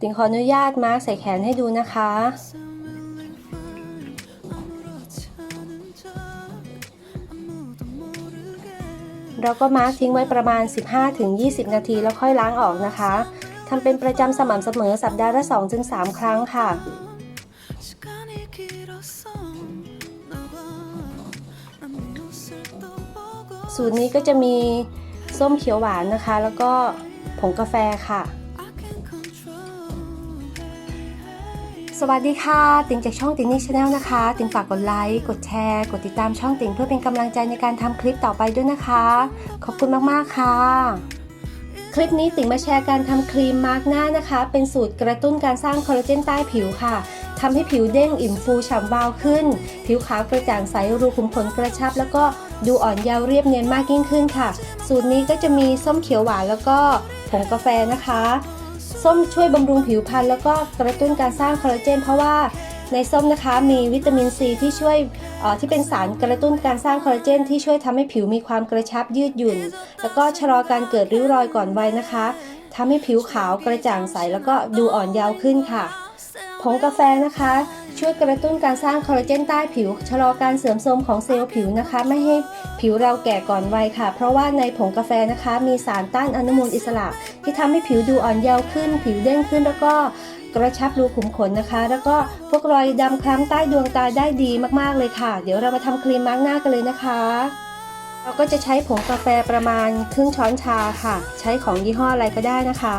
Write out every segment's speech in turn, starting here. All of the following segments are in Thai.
ติงขออนุญาตมาร์กใส่แขนให้ดูนะคะ เราก็มาร์กทิ้งไว้ประมาณ 15-20 นาทีแล้วค่อยล้างออกนะคะทำเป็นประจำสม่ำเสมอสัปดาห์ละ2-3 ครั้งค่ะสูตรนี้ก็จะมีส้มเขียวหวานนะคะ แล้วก็ผงกาแฟค่ะ สวัสดีค่ะ ติงจากช่องติงนี่ชาแนลนะคะ ติงฝากกดไลค์ กดแชร์ กดติดตามช่องติงเพื่อเป็นกำลังใจในการทำคลิปต่อไปด้วยนะคะ ขอบคุณมากๆค่ะ คลิปนี้ติงมาแชร์การทำครีมมาร์กหน้านะคะ เป็นสูตรกระตุ้นการสร้างคอลลาเจนใต้ผิวค่ะทำให้ผิวเด้งอิ่มฟูฉ่ำวาวขึ้น ผิวขาวกระจ่างใสรูขุมขนกระชับ แล้วก็ดูอ่อนเยาว์เรียบเนียนมากยิ่งขึ้นค่ะ สูตรนี้ก็จะมีส้มเขียวหวานแล้วก็ผงกาแฟนะคะ ส้มช่วยบำรุงผิวพรรณแล้วก็กระตุ้นการสร้างคอลลาเจน เพราะว่าในส้มนะคะมีวิตามินซีที่ช่วยที่เป็นสารกระตุ้นการสร้างคอลลาเจน ที่ช่วยทำให้ผิวมีความกระชับยืดหยุ่น แล้วก็ชะลอการเกิดริ้วรอยก่อนวัยนะคะทำให้ผิวขาวกระจ่างใสแล้วก็ดูอ่อนเยาว์ขึ้นค่ะ ผงกาแฟนะคะ ช่วยกระตุ้นการสร้างคอลลาเจนใต้ผิว ชะลอการเสื่อมโทรมของเซลล์ผิวนะคะ ไม่ให้ผิวเราแก่ก่อนวัยค่ะ เพราะว่าในผงกาแฟนะคะ มีสารต้านอนุมูลอิสระ ที่ทำให้ผิวดูอ่อนเยาว์ขึ้น ผิวเด้งขึ้นแล้วก็กระชับรูขุมขนนะคะ แล้วก็พวกรอยดำคล้ำใต้ดวงตาได้ดีมากๆเลยค่ะ เดี๋ยวเรามาทำครีมมาร์กหน้ากันเลยนะคะ เราก็จะใช้ผงกาแฟประมาณครึ่งช้อนชาค่ะ ใช้ของยี่ห้ออะไรก็ได้นะคะ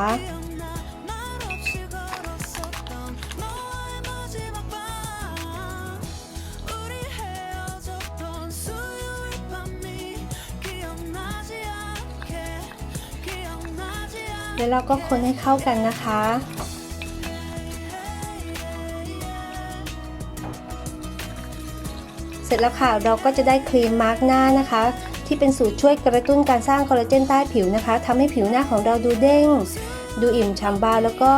แล้วเราก็คนให้เข้ากันนะคะ เสร็จแล้วค่ะเราก็จะได้ครีมมาร์กหน้านะคะ ที่เป็นสูตรช่วยกระตุ้นการสร้างคอลลาเจนใต้ผิวนะคะทำให้ผิวหน้าของเราดูเด้ง ดูอิ่มฉ่ำบานแล้วก็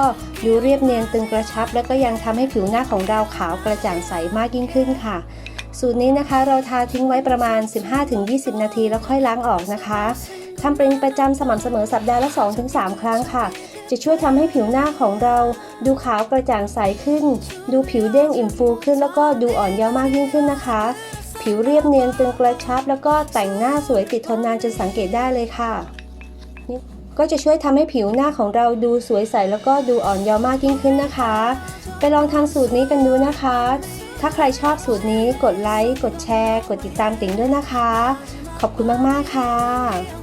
ดูเรียบเนียนตึงกระชับ แล้วก็ยังทำให้ผิวหน้าของเราขาวกระจ่างใสมากยิ่งขึ้นค่ะสูตรนี้นะคะเราทาทิ้งไว้ประมาณ 15-20 นาทีแล้วค่อยล้างออกนะคะ ทำเป็นประจำสม่ำเสมอสัปดาห์ละ 2-3 ครั้งค่ะ จะช่วยทำให้ผิวหน้าของเรา ดูขาวกระจ่างใสขึ้น ดูผิวเด้งอิ่มฟูขึ้น แล้วก็ดูอ่อนเยาว์มากยิ่งขึ้นนะคะ ผิวเรียบเนียนตึงกระชับ แล้วก็แต่งหน้าสวยติดทนนานจนสังเกตได้เลยค่ะ ก็จะช่วยทำให้ผิวหน้าของเราดูสวยใสแล้วก็ดูอ่อนเยาว์มากยิ่งขึ้นนะคะ ไปลองทำสูตรนี้กันดูนะคะถ้าใครชอบสูตรนี้กดไลค์ กดแชร์ กดติดตามติ๋งด้วยนะคะ ขอบคุณมาก ๆ ค่ะ